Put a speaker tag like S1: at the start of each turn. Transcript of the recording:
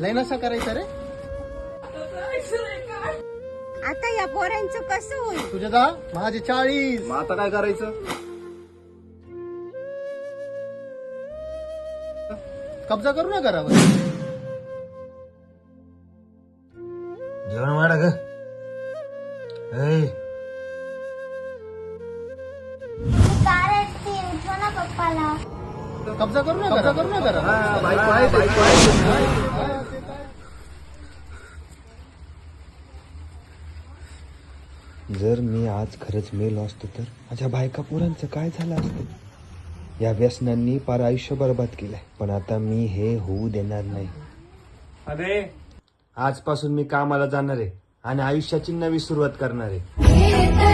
S1: लय नशा करायचा रे.
S2: आता या पोरांचं कसं होईल?
S1: तुझे दहा माझे चाळीस.
S3: मग आता काय करायचं?
S1: कब्जा करू ना घरावर
S4: जेवण वाढा ग.
S2: पप्पाला
S1: कब्जा करू ना कब्जा करू ना घरावर
S3: हा, बायको आहे बायको आहे
S4: जर मी आज खरंच मेलो असतो तर माझ्या बायका पोरांचं काय झालं असतं? या व्यसनांनी पार आयुष्य बर्बाद केलंय. पण आता मी हे होऊ देणार नाही.
S3: अरे
S4: आजपासून मी कामाला जाणार आहे आणि आयुष्याची नवी सुरुवात करणार आहे.